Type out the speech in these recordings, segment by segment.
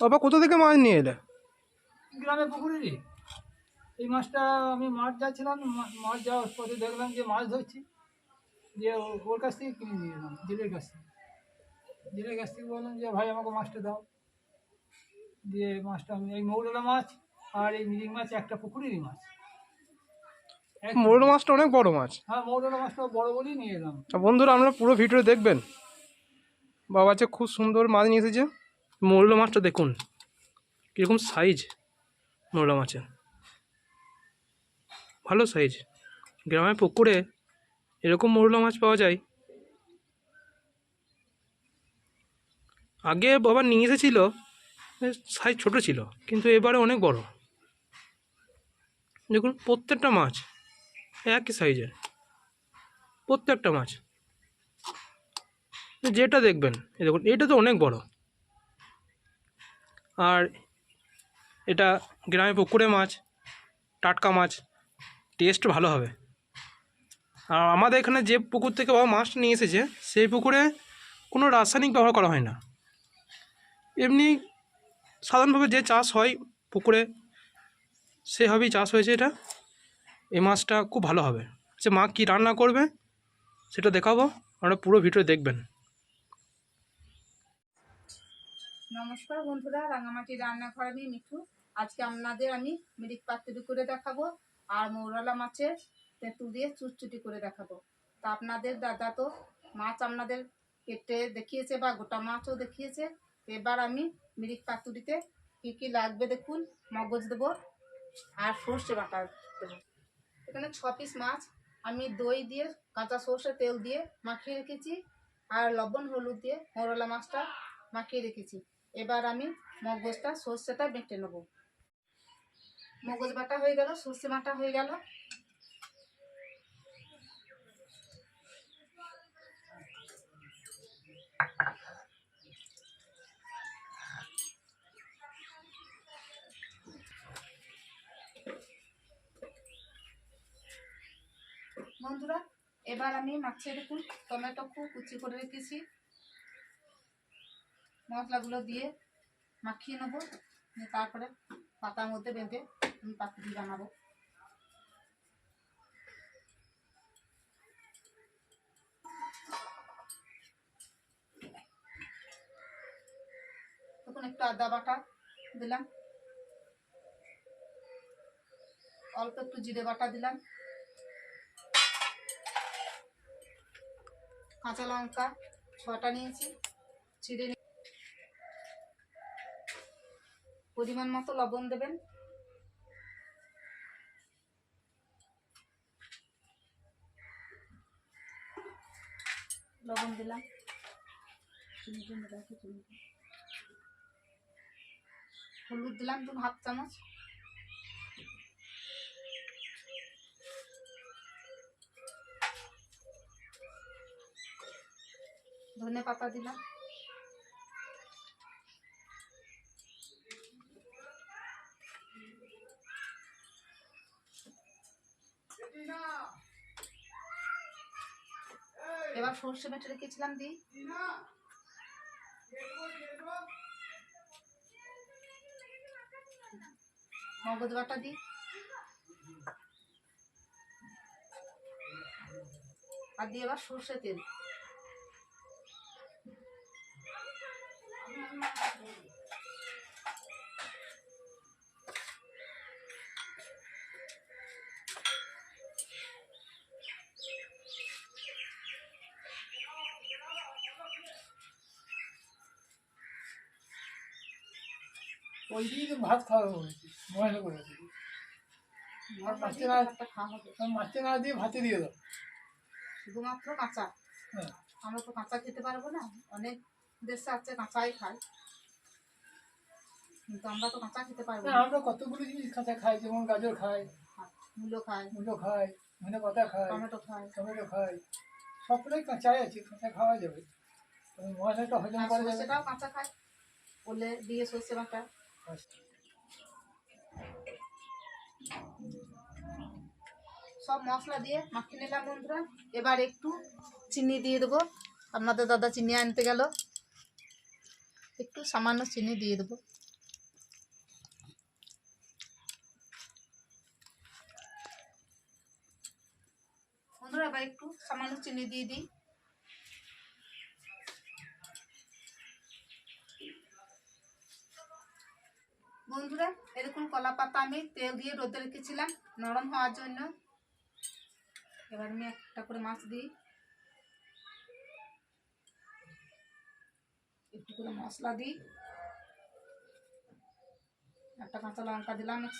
বাবা কোথা থেকে মাছ নিয়ে এলে? গ্রামে পুকুরেরই এই মাছটা আমি মাঠ যাচ্ছিলাম মা- মাঠ যাওয়ার পথে দেখলাম যে মাছ ধরছি। যে ওর কাছ থেকে কিনে নিয়ে এলাম জেলের কাছ থেকে। জেলের কাছ থেকে বললাম যে ভাই আমাকে মাছটা দাও। দিয়ে মাছটা আমি এই মৌরলা মাছ আর এই মিরিং মাছ একটা পুকুরেরই মাছ। এক- মোরল মাছটা অনেক বড় মাছ। হ্যাঁ মৌরলা মাছটা বড় বলেই নিয়ে এলাম। বন্ধুরা আপনারা পুরো ভিডিও দেখবেন। বাবা যে খুব সুন্দর মাছ নিয়ে এসেছে। মোরলা মাছটা দেখুন, কীরকম সাইজ মোরলা মাছের। ভালো সাইজ গ্রামে পুকুরে এরকম মোরলা মাছ পাওয়া যায়। আগে বাবা নিয়ে এসেছিল সাইজ ছোট ছিল, কিন্তু এবারে অনেক বড়। দেখুন, প্রত্যেকটা মাছ একই সাইজের প্রত্যেকটা মাছ। যেটা দেখবেন দেখুন, এটা তো অনেক বড়। আর এটা গ্রামে পুকুরে মাছ, টাটকা মাছ টেস্ট ভালো হবে। আর আমাদের এখানে যে পুকুর থেকে বাবা মাছ নিয়ে এসেছে, সেই পুকুরে কোনো রাসায়নিক ব্যবহার করা হয় না। এমনি সাধারণভাবে যে চাষ হয় পুকুরে, সেভাবেই চাষ হয়েছে এটা। এই মাছটা খুব ভালো হবে। সে মা কী রান্না করবে, সেটা দেখাবো। আপনারা পুরো ভিডিও দেখবেন। নমস্কার বন্ধুরা, রাঙামাটি রান্নাঘর আমি মিঠু। আজকে আপনাদের আমি মিরিক পাতুরি করে দেখাবো আর মৌরলা মাছের তেঁতুল দিয়ে চুটচুটি করে দেখাবো। তা আপনাদের দাদা তো মাছ আপনাদের কেটে দেখিয়েছে বা গোটা মাছও দেখিয়েছে। এবার আমি মিরিক পাতুরিতে কী কী লাগবে দেখুন, মগজ দেবো আর সর্ষে বাটা দেবো। এখানে ছ পিস মাছ আমি দই দিয়ে, কাঁচা সর্ষে তেল দিয়ে মাখিয়ে রেখেছি আর লবণ, হলুদ দিয়ে মৌরলা মাছটা মাখিয়ে রেখেছি। এবার আমি মগজটা সর্ষেটা বেটে নেব। মগজ বাটা হয়ে গেল, সর্ষে বাটা হয়ে গেল। বন্ধুরা, এবার আমি মাছে দেখুন টমেটো কুচি করে রেখেছি। মশলাগুলো দিয়ে মাখিয়ে নেব। তারপরে পাতার মধ্যে বেঁধে আমি পাতুরি বানাবো। তখন একটু আদা বাটা দিলাম। অল্প একটু জিরে বাটা দিলাম। কাঁচা লঙ্কা ছটা নিয়েছি চিড়ে নিয়ে পরিমাণ মতো লবণ দেবেন। লবণ দিলাম। হলুদ দিলাম দু হাফ চামচ। ধনে পাতা দিলাম। এবার সর্ষে বেটে রেখেছিলাম দিই মগজ বাটা দিই আর দিয়ে এবার সর্ষে তেল। ওই দিয়ে ভাত খাওয়া হয়েছে ময়লা করে মাছটা না মাছটা না দিয়ে ভাতে দিয়ে দাও। শুধুমাত্র কাঁচা। হ্যাঁ। আমরা তো কাঁচা খেতে পারব না অনেক দেশে আছে কাঁচাই খায়। কিন্তু আমরা তো কাঁচা খেতে পারব না আমরা কতগুলো জিনিস কাঁচা খাই যেমন গাজর খাই মূলো খায়। মূলো খাই ধনে পাতা খাই টমেটো খায়। টমেটো খাই। সবটাই কাঁচাই আছে কাঁচা খাওয়া যাবে। মশলাটা হজম করা যাবে সর্ষেটাও কাঁচা খায়। বলে দিয়ে সর্ষে বাটা। সব মশলা দিয়ে মাখিয়ে নিলাম বন্ধুরা। এবার একটু চিনি দিয়ে দেবো। আপনাদের দাদা চিনি আনতে গেল। একটু সামান্য চিনি দিয়ে দেবো। বন্ধুরা, এবার একটু সামান্য চিনি দিয়ে দিই। বন্ধুরা, এরকম কলা পাতা আমি তেল দিয়ে রোদে রেখেছিলাম, নরম হওয়ার জন্য। এবার আমি একটা করে মাছ দিই। একটু করে মশলা দিই। একটা কাঁচা লঙ্কা দিলাম এর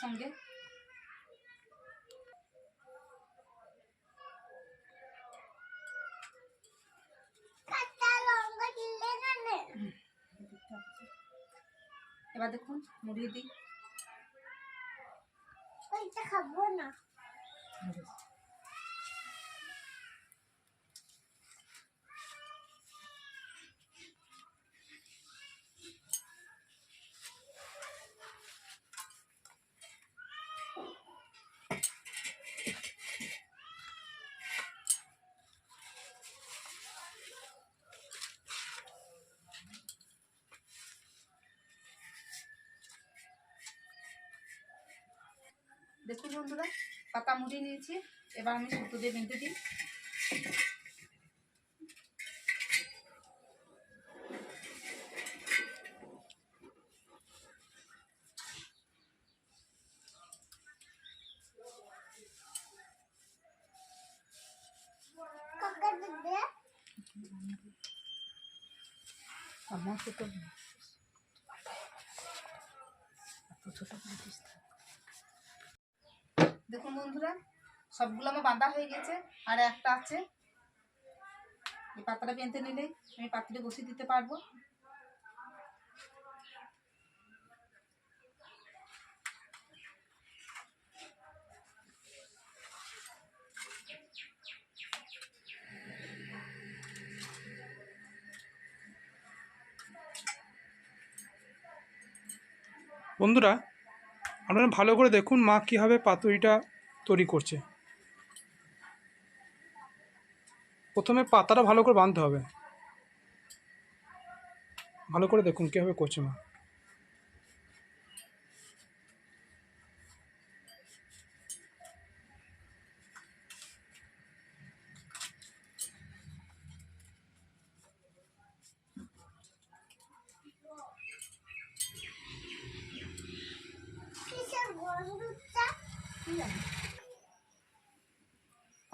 এবার দেখুন মুড়ি দিই। খাব না দেখুন বন্ধুরা পাতা মুড়ি নিয়েছি। এবার আমি সুতো দিয়ে বেঁধে দিই। আমার সুতো ছোট দেখুন বন্ধুরা, সবগুলো আমার বাঁধা হয়ে গেছে, আর একটা আছে। এই পাতাটা বেঁধে নিলেই আমি পাত্রে বসিয়ে দিতে পারব। বন্ধুরা, আপনারা ভালো করে দেখুন মা কীভাবে পাতুরিটা তৈরি করছে। প্রথমে পাতাটা ভালো করে বাঁধতে হবে। ভালো করে দেখুন কীভাবে করছে মা।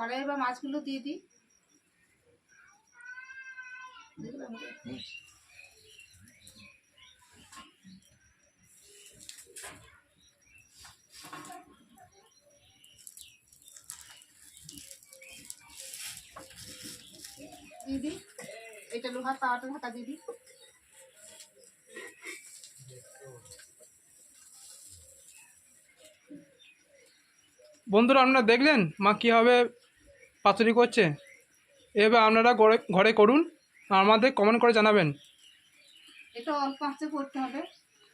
কড়াই বা মাছগুলো দিয়ে দিই। দিয়ে দিই। এটা লোহার তাওয়াটা ঢাকা দিয়ে দিই। বন্ধুরা, আপনারা দেখলেন মা কীভাবে পাতুরি করছে। এভাবে আপনারা ঘরে ঘরে করুন আর আমাদের কমেন্ট করে জানাবেন। এটা অল্প আঁচে করতে হবে।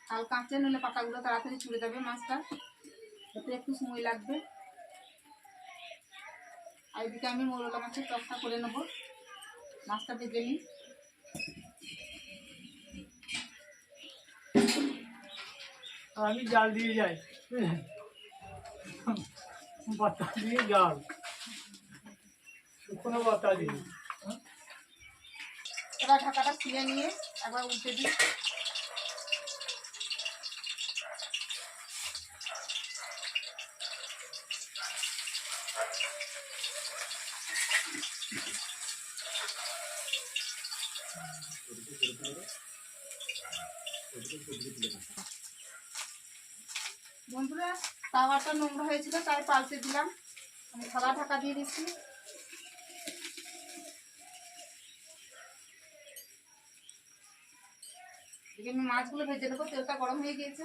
হালকা আঁচে নিলে পাতাগুলো তাড়াতাড়ি ছুড়ে যাবে মাছটা। এতে একটু সময় লাগবে। আর এদিকে আমি মোরলা মাছের টকটা করে নেব। মাছটা ভেজে নিই। আর আমি জাল দিয়ে যাই। বাতা দিয়ে জাল। শুকনো বাতা দিয়ে। এবার ঢাকাটা খুলে নিয়ে একবার উল্টে দিই। বন্ধুরা, তাওয়াটা নোংরা হয়েছিল, তাই পাল্টে দিলাম। আমি থালা ঢাকা দিয়ে দিচ্ছি। আমি মাছগুলো ভেজে নেব, তেলটা গরম হয়ে গিয়েছে।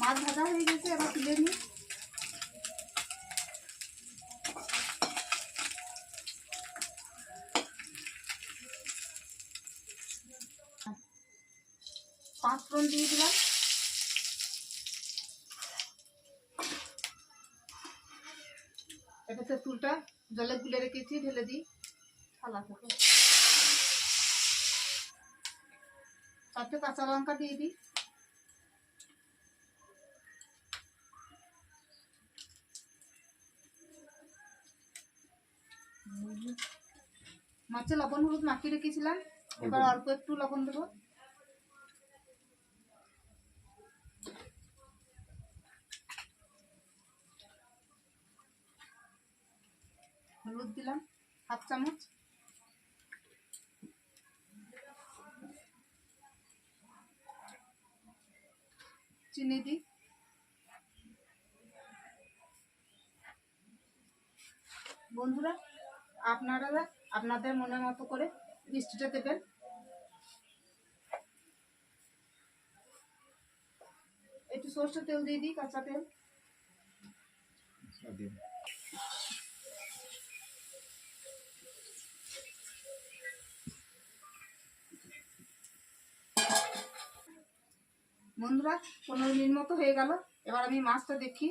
মাছ ভাজা হয়ে গেছে, এবার তুলে নিই। পাঁচ ফোড়ন দিয়ে দিলাম। এটা তেঁতুলটা জলে গুলে রেখেছি ঢেলে দিই। থালা থেকে। চারটে কাঁচা লঙ্কা দিয়ে দিই। মাছে লবণ হলুদ মাখিয়ে রেখেছিলাম। এবার অল্প একটু লবণ দেবো। হলুদ দিলাম, হাফ চামচ। চিনি দিই। বন্ধুরা, আপনারা আপনাদের মনের মতো করে মিষ্টিটা দেবেন। একটু সর্ষে তেল দিয়ে দিই, কাঁচা তেল। বন্ধুরা, পনেরো মিনিট মতো হয়ে গেল। এবার আমি মাছটা দেখি।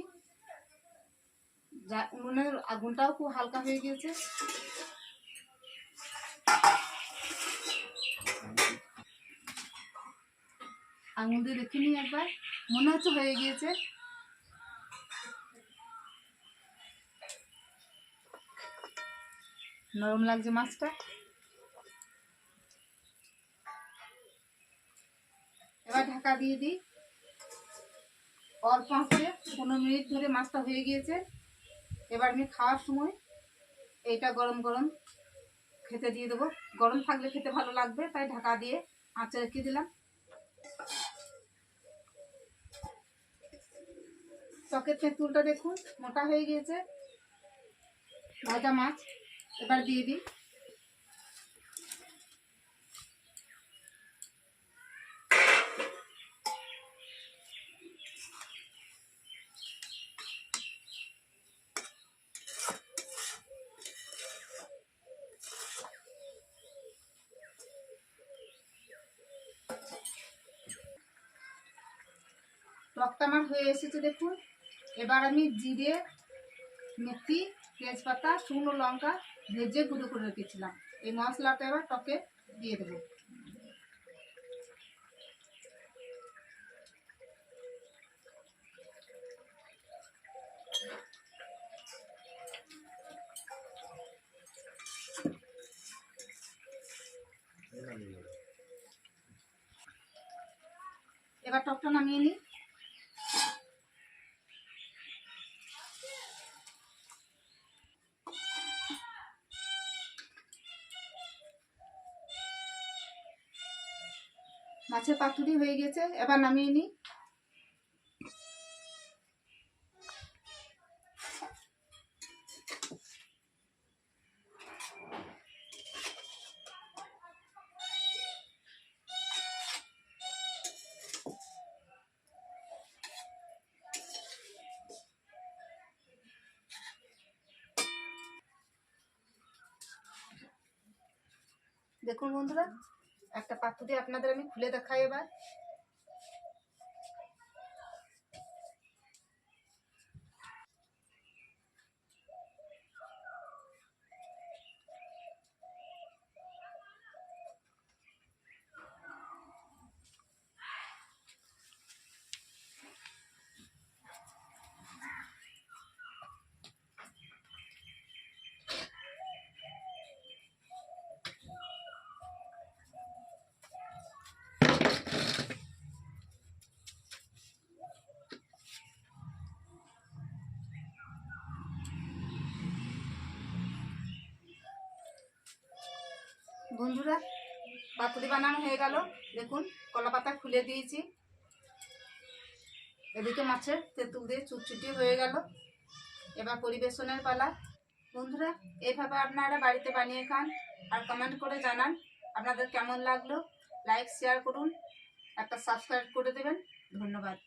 যা, উনুনের আগুনটাও খুব হালকা হয়ে গিয়েছে। আঙুল দিয়ে দেখে নিই একবার। মনে হচ্ছে হয়ে গিয়েছে। নরম লাগছে মাছটা। এবার ঢাকা দিয়ে দিই। অল্প আঁচে পনেরো মিনিট ধরে মাছটা হয়ে গিয়েছে। এবার আমি খাওয়ার সময় এইটা গরম গরম খেতে দিয়ে দেবো। গরম থাকলে খেতে ভালো লাগবে, তাই ঢাকা দিয়ে আঁচে রেখে দিলাম। চকের তেঁতুলটা দেখুন, মোটা হয়ে গিয়েছে। ভাজা মাছ এবার দিয়ে দিই। টকটা আমার হয়ে এসেছে দেখুন। এবার আমি জিরে, মেথি, তেজপাতা, শুকনো লঙ্কা ভেজে গুঁড়ো করে রেখেছিলাম। এই মশলাটা এবার টকে দিয়ে দেবো। এবার টকটা নামিয়ে নিই। মাছের পাতুরি হয়ে গেছে এবার নামিয়ে নিই। দেখুন বন্ধুরা একটা পাতুরি আপনাদের আমি খুলে দেখাই এবার। বন্ধুরা পাতুরি বানানো হয়ে গেল। দেখুন কলা পাতা খুলে দিয়েছি। এদিকে মাছের তেঁতুল দিয়ে চুটচুটি হয়ে গেল। এবার পরিবেশনের পালা। বন্ধুরা এইভাবে আপনারা বাড়িতে বানিয়ে খান আর কমেন্ট করে জানান আপনাদের কেমন লাগল। লাইক শেয়ার করুন। একটা সাবস্ক্রাইব করে দেবেন। ধন্যবাদ।